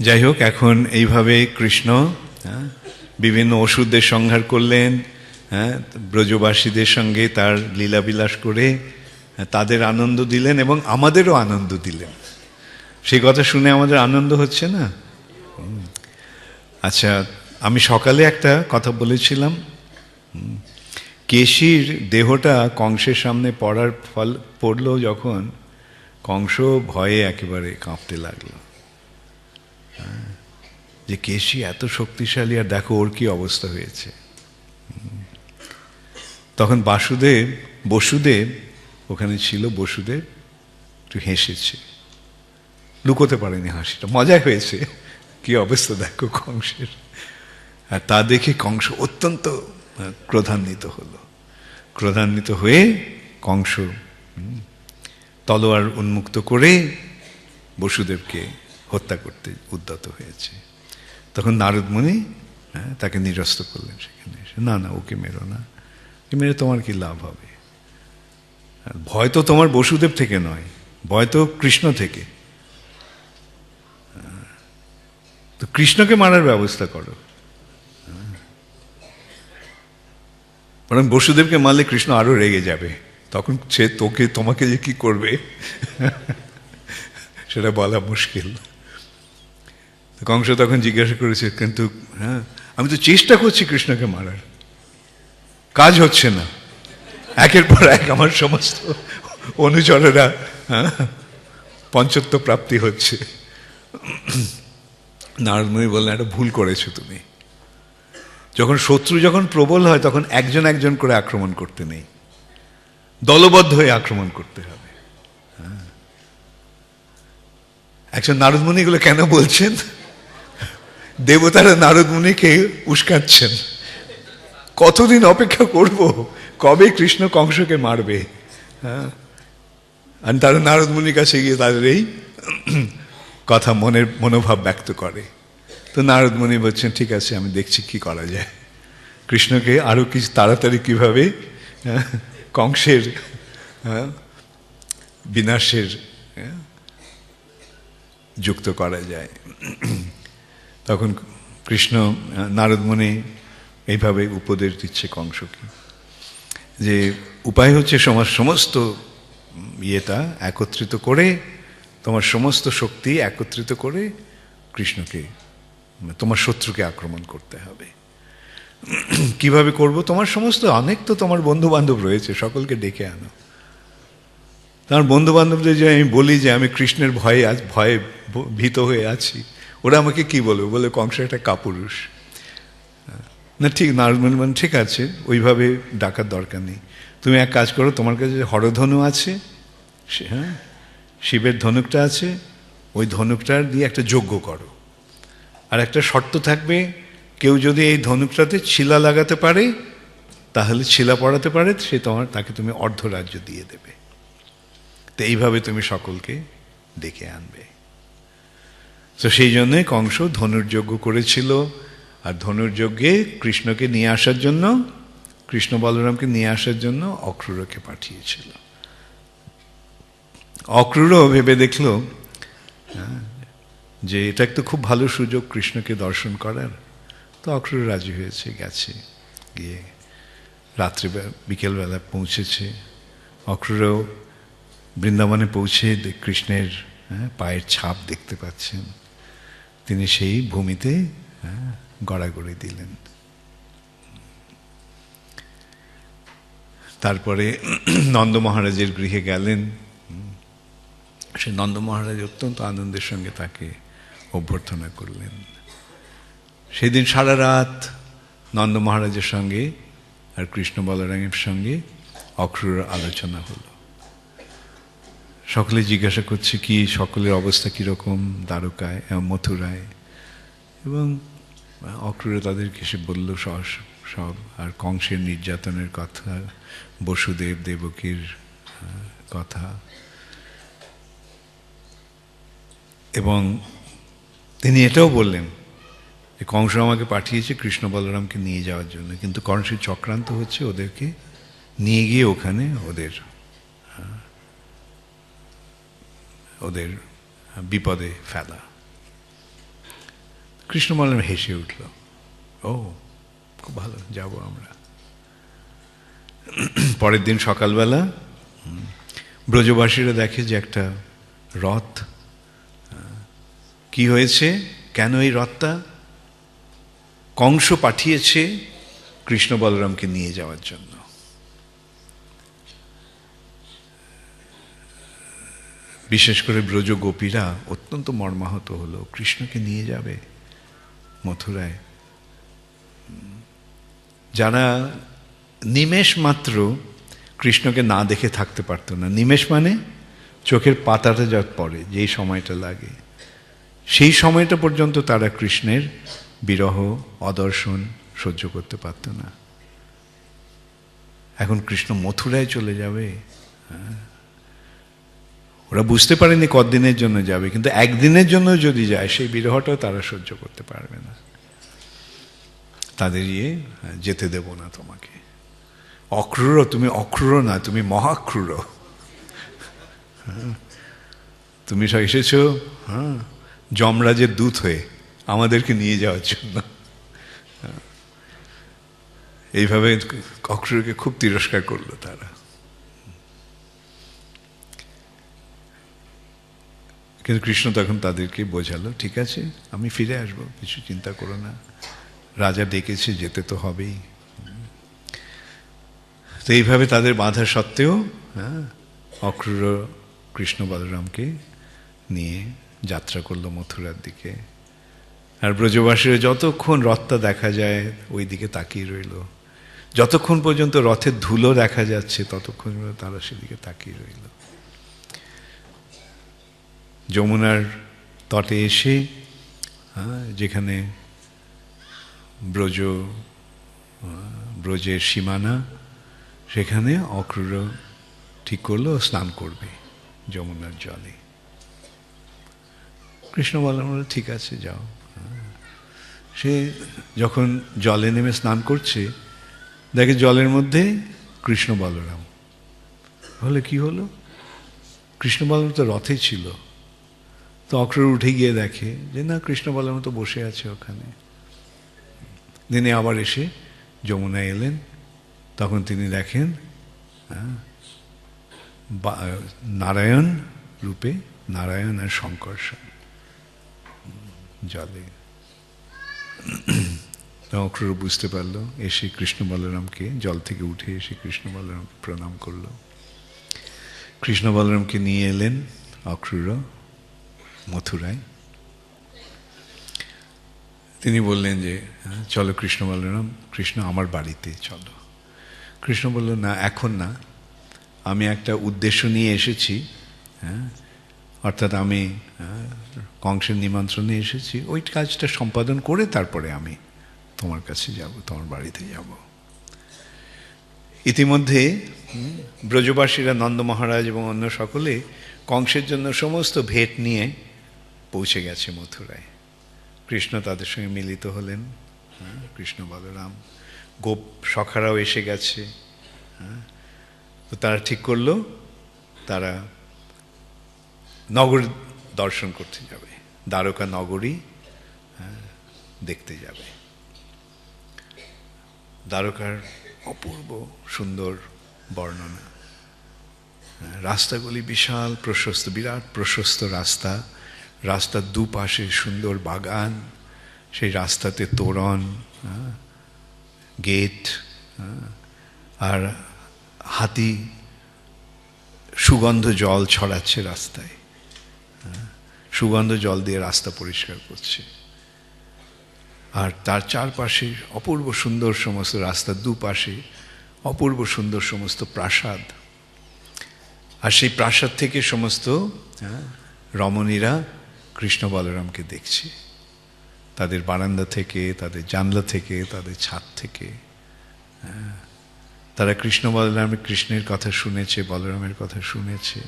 যাই হোক এখন এইভাবে কৃষ্ণ হ্যাঁ, বিভিন্ন ওষুধের সংহার করলেন হ্যাঁ ব্রজবাসীদের সঙ্গে তার লীলাবিলাস করে হ্যাঁ, তাদের আনন্দ দিলেন এবং আমাদেরও আনন্দ দিলেন। সেই কথা শুনে আমাদের আনন্দ হচ্ছে না? আচ্ছা আমি সকালে একটা কথা বলেছিলাম। কেশির দেহটা কংসের সামনে পড়ার ফল পড়ল যখন কংস ভয়ে একেবারে কাঁপতে লাগল। যে কেশি এত শক্তিশালী আর দেখো ওর কি অবস্থা হয়েছে। তখন বাসুদেব, বসুদেব, ওখানে ছিল বসুদেব, একটু হেসেছে। লুকোতে পারেনি হাসিটা মজা হয়েছে। কি অবস্থা দেখো কংসের। আর তা দেখে কংস অত্যন্ত ক্রোধান্বিত হলো। ক্রোধান্বিত হয়ে কংস তলোয়ার উন্মুক্ত করে বসুদেবকে হত্যা করতে উদ্যত হয়েছে। তখন নারদমণি হ্যাঁ, তাকে নিরস্ত করলেন সেখানে এসে, না না ওকে মেরো না। ওকে মেরে তোমার কি লাভ হবে? ভয় তো তোমার বসুদেব থেকে নয় ভয় তো কৃষ্ণ থেকে। তো কৃষ্ণকে মারার ব্যবস্থা করো। বরং বসুদেবকে মারলে কৃষ্ণ আরও রেগে যাবে। তখন সে তোকে তোমাকে যে কি করবে সেটা বলা মুশকিল। কংস তখন জিজ্ঞাসা করেছে কিন্তু হ্যাঁ আমি তো চেষ্টা করছি কৃষ্ণকে মারার। কাজ হচ্ছে না। একের পর এক আমার সমস্ত অনুচরেরা হ্যাঁ, পঞ্চত্ব প্রাপ্তি হচ্ছে। নারদমণি বললেন একটা ভুল করেছ তুমি। যখন শত্রু যখন প্রবল হয় তখন একজন একজন করে আক্রমণ করতে নেই। দলবদ্ধ হয়ে আক্রমণ করতে হবে। হ্যাঁ। একজন নারদমণি এগুলো কেন বলছেন? দেবতারা নারদমণিকে উস্কাচ্ছেন। কতদিন অপেক্ষা করব? কবে কৃষ্ণ কংসকে মারবে? হ্যাঁ? আর তারা নারদমণির কাছে গিয়ে তাদের এই কথা মনের মনোভাব ব্যক্ত করে। তো নারদমণি বলছেন ঠিক আছে আমি দেখছি কি করা যায়। কৃষ্ণকে আরও কিছু তাড়াতাড়ি কীভাবে হ্যাঁ, কংসের হ্যাঁ, বিনাশের হ্যাঁ, যুক্ত করা যায়। তখন কৃষ্ণ নারদমণি এইভাবে উপদেশ দিচ্ছে কংসকে। যে উপায় হচ্ছে সমাজ সমস্ত ইয়েটা একত্রিত করে, তোমার সমস্ত শক্তি একত্রিত করে কৃষ্ণকে, তোমার শত্রুকে আক্রমণ করতে হবে। কীভাবে করব? তোমার সমস্ত অনেক তো তোমার বন্ধু বান্ধব রয়েছে, সকলকে ডেকে আনো। তার বন্ধু বান্ধবদের যে আমি বলি যে আমি কৃষ্ণের ভয়ে আজ, ভয়ে ভীত হয়ে আছি। ওরা আমাকে কি বলবে? বলে কংস একটা কাপুরুষ। না, ঠিক নারদমণি মানে ঠিক আছে, ওইভাবে ডাকার দরকার নেই। তুমি এক কাজ করো, তোমার কাছে হরধনু আছে, সে হ্যাঁ শিবের ধনুকটা আছে, ওই ধনুকটার দিয়ে একটা যজ্ঞ করো। আর একটা শর্ত থাকবে, কেউ যদি এই ধনুকটাতে ছিলা লাগাতে পারে, তাহলে ছিলা পড়াতে পারে, সে তোমার, তাকে তুমি অর্ধরাজ্য দিয়ে দেবে। তো এইভাবে তুমি সকলকে ডেকে আনবে। তো সেই জন্যে কংস ধনুর্যজ্ঞ করেছিল। আর ধনুর্যজ্ঞে কৃষ্ণকে নিয়ে আসার জন্য কৃষ্ণ বলরামকে নিয়ে আসার জন্য অক্রূরকে পাঠিয়েছিল। অক্রূরও ভেবে দেখল হ্যাঁ, যে এটা একটা খুব ভালো সুযোগ কৃষ্ণকে দর্শন করার। তো অক্রূর রাজি হয়েছে গেছে গিয়ে রাত্রে বিকেলবেলা পৌঁছেছে। অক্রূরও বৃন্দাবনে পৌঁছে কৃষ্ণের হ্যাঁ, পায়ের ছাপ দেখতে পাচ্ছেন। তিনি সেই ভূমিতে হ্যাঁ, গড়াগড়ি দিলেন। তারপরে নন্দ মহারাজের গৃহে গেলেন। সে নন্দ মহারাজ অত্যন্ত আনন্দের সঙ্গে তাকে অভ্যর্থনা করলেন। সেদিন সারা রাত নন্দ মহারাজের সঙ্গে আর কৃষ্ণ বলরামের সঙ্গে অক্রূর আলোচনা হলো। সকলে জিজ্ঞাসা করছে কি সকলের অবস্থা কীরকম, দ্বারকায় মথুরায়। এবং অক্রূরে তাদেরকে সে বলল সব সব, আর কংসের নির্যাতনের কথা, বসুদেব, দেবকীর কথা। এবং তিনি এটাও বললেন, যে কংস আমাকে পাঠিয়েছে কৃষ্ণ বলরামকে নিয়ে যাওয়ার জন্য, কিন্তু কংসের চক্রান্ত হচ্ছে ওদেরকে নিয়ে গিয়ে ওখানে ওদের ওদের বিপদে ফেলা। কৃষ্ণ বলরাম হেসে উঠল, ও, খুব ভালো, যাব আমরা। পরের দিন সকালবেলা ব্রজবাসীরা দেখে যে একটা রথ কি হয়েছে, কেন এই রথটা? কংস পাঠিয়েছে কৃষ্ণ বলরামকে নিয়ে যাওয়ার জন্য। বিশেষ করে ব্রজ গোপীরা অত্যন্ত মর্মাহত হলো। কৃষ্ণকে নিয়ে যাবে মথুরায়। যারা নিমেষ মাত্র কৃষ্ণকে না দেখে থাকতে পারতো না। নিমেষ মানে চোখের পাতাটা যা পড়ে, যেই সময়টা লাগে। সেই সময়টা পর্যন্ত তারা কৃষ্ণের বিরহ, অদর্শন সহ্য করতে পারত না। এখন কৃষ্ণ মথুরায় চলে যাবে। হ্যাঁ। ওরা বুঝতে পারেনি কদিনের জন্য যাবে কিন্তু একদিনের জন্য যদি যায় সেই বিরহটাও তারা সহ্য করতে পারবে না তাদের ইয়ে হ্যাঁ, যেতে দেব না তোমাকে অক্রূর তুমি অক্রূর না তুমি মহাক্রূর। তুমি এসেছ হ্যাঁ যমরাজের দূত হয়ে আমাদেরকে নিয়ে যাওয়ার জন্য। এইভাবে অক্রূরকে খুব তিরস্কার করল তারা কিন্তু কৃষ্ণ তখন তাদেরকে বোঝালো, ঠিক আছে, আমি ফিরে আসব, কিছু চিন্তা করো না। রাজা ডেকেছে, যেতে তো হবেই। তো এইভাবে তাদের বাধা সত্ত্বেও হ্যাঁ অক্রূর কৃষ্ণ বলরামকে নিয়ে যাত্রা করল মথুরার দিকে। আর ব্রজবাসীরা যতক্ষণ রথটা দেখা যায় ওই দিকে তাকিয়ে রইল। যতক্ষণ পর্যন্ত রথের ধুলো দেখা যাচ্ছে, ততক্ষণ তারা সেদিকে তাকিয়ে রইল। যমুনার তটে এসে হ্যাঁ, যেখানে ব্রজ ব্রজের সীমানা সেখানে অক্রূর ঠিক করল স্নান করবে যমুনার জলে। কৃষ্ণ বললাম ঠিক আছে যাও। সে যখন জলে নেমে স্নান করছে দেখে জলের মধ্যে কৃষ্ণ বলরাম। হলে কি হলো? কৃষ্ণ বলরাম তো রথে ছিল। তো অক্রূর উঠে গিয়ে দেখে যে, না, কৃষ্ণ বলরাম তো বসে আছে ওখানে। দিনে আবার এসে যমুনায় এলেন। তখন তিনি দেখেন নারায়ণ রূপে নারায়ণ আর শঙ্কর্ষণ জলে। অক্রূর বুঝতে পারল, এসে কৃষ্ণ বলরামকে জল থেকে উঠে এসে কৃষ্ণ বলরামকে প্রণাম করল। কৃষ্ণ বলরামকে নিয়ে এলেন অক্রূর মথুরায়। তিনি বললেন যে হ্যাঁ, চলো কৃষ্ণ বলরাম কৃষ্ণ আমার বাড়িতে চলো। কৃষ্ণ বলল না এখন না। আমি একটা উদ্দেশ্য নিয়ে এসেছি হ্যাঁ অর্থাৎ আমি হ্যাঁ, কংসের নিমন্ত্রণে এসেছি। ওই কাজটা সম্পাদন করে তারপরে আমি তোমার কাছে যাব তোমার বাড়িতে যাব। ইতিমধ্যে ব্রজবাসীরা নন্দ মহারাজ এবং অন্য সকলে কংসের জন্য সমস্ত ভেট নিয়ে পৌঁছে গেছে মথুরায়। কৃষ্ণ তাদের সঙ্গে মিলিত হলেন। হ্যাঁ, কৃষ্ণ বলরাম। গোপ সখারাও এসে গেছে। হ্যাঁ, তো তারা ঠিক করল তারা নগর দর্শন করতে যাবে। দ্বারকা নগরী হ্যাঁ, দেখতে যাবে। দ্বারকার অপূর্ব সুন্দর বর্ণনা। হ্যাঁ, রাস্তাগুলি বিশাল প্রশস্ত বিরাট প্রশস্ত রাস্তা। রাস্তার দুপাশে সুন্দর বাগান সেই রাস্তাতে তোরণ হ্যাঁ, গেট হ্যাঁ, আর হাতি সুগন্ধ জল ছড়াচ্ছে রাস্তায় হ্যাঁ, সুগন্ধ জল দিয়ে রাস্তা পরিষ্কার করছে। আর তার চারপাশে অপূর্ব সুন্দর সমস্ত রাস্তার দুপাশে অপূর্ব সুন্দর সমস্ত প্রাসাদ। আর সেই প্রাসাদ থেকে সমস্ত রমণীরা কৃষ্ণ বলরামকে দেখছে। তাদের বারান্দা থেকে তাদের জানলা থেকে তাদের ছাদ থেকে। হ্যাঁ, তারা কৃষ্ণ বলরামের কৃষ্ণের কথা শুনেছে বলরামের কথা শুনেছে।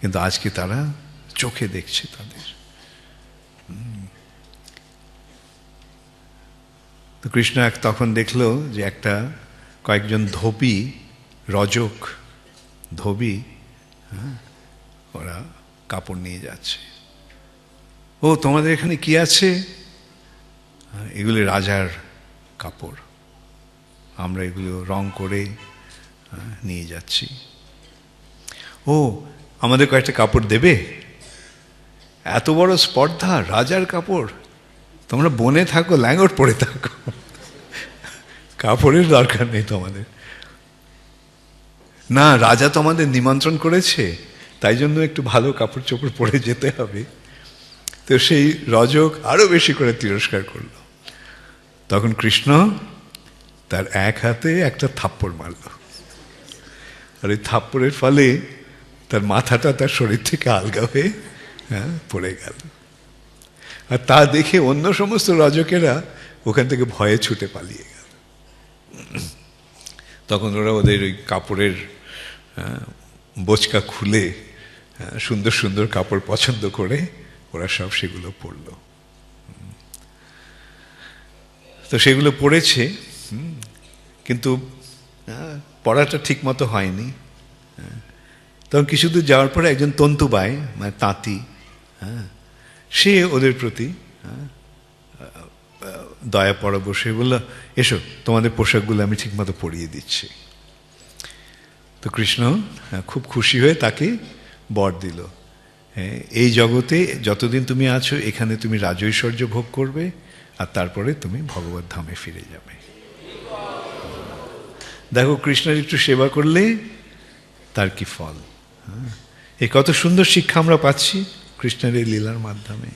কিন্তু আজকে তারা চোখে দেখছে তাদের। তো কৃষ্ণ এক তখন দেখল যে একটা কয়েকজন ধোবি রজক ধোবি হ্যাঁ, ওরা কাপড় নিয়ে যাচ্ছে। ও, তোমাদের এখানে কি আছে? এগুলি রাজার কাপড়। আমরা এগুলো রং করে নিয়ে যাচ্ছি। ও, আমাদের কয়েকটা কাপড় দেবে? এত বড় স্পর্ধা, রাজার কাপড়। তোমরা বনে থাকো ল্যাঙ্গট পরে থাকো। কাপড়ের দরকার নেই তোমাদের। না, রাজা তো আমাদের নিমন্ত্রণ করেছে, তাই জন্য একটু ভালো কাপড় চোপড় পরে যেতে হবে। তো সেই রজক আরও বেশি করে তিরস্কার করল। তখন কৃষ্ণ তার এক হাতে একটা থাপ্পড় মারল। আর ওই থাপ্পড়ের ফলে তার মাথাটা তার শরীর থেকে আলগা হয়ে হ্যাঁ পড়ে গেল। আর তা দেখে অন্য সমস্ত রজকেরা ওখান থেকে ভয়ে ছুটে পালিয়ে গেল। তখন ওরা ওদের ওই কাপড়ের বোচকা খুলে আহ, সুন্দর সুন্দর কাপড় পছন্দ করে ওরা সব সেগুলো পরলো তো সেগুলো পড়েছে কিন্তু পড়াটা ঠিক মতো হয়নি। হ্যাঁ। তখন কিছু দূর যাওয়ার পরে একজন তন্তুবাই মানে তাঁতি হ্যাঁ সে ওদের প্রতি দয়া পড়া বসে বলল, এসো, তোমাদের পোশাকগুলো আমি ঠিকমতো পরিয়ে দিচ্ছি। তো কৃষ্ণ খুব খুশি হয়ে তাকে বর দিল। হ্যাঁ, এই জগতে যতদিন তুমি আছো এখানে তুমি রাজৈশ্বর্য ভোগ করবে আর তারপরে তুমি ভগবত ধামে ফিরে যাবে দেখো কৃষ্ণের একটু সেবা করলে তার কি ফল হ্যাঁ? এ কত সুন্দর শিক্ষা আমরা পাচ্ছি কৃষ্ণের এই লীলার মাধ্যমে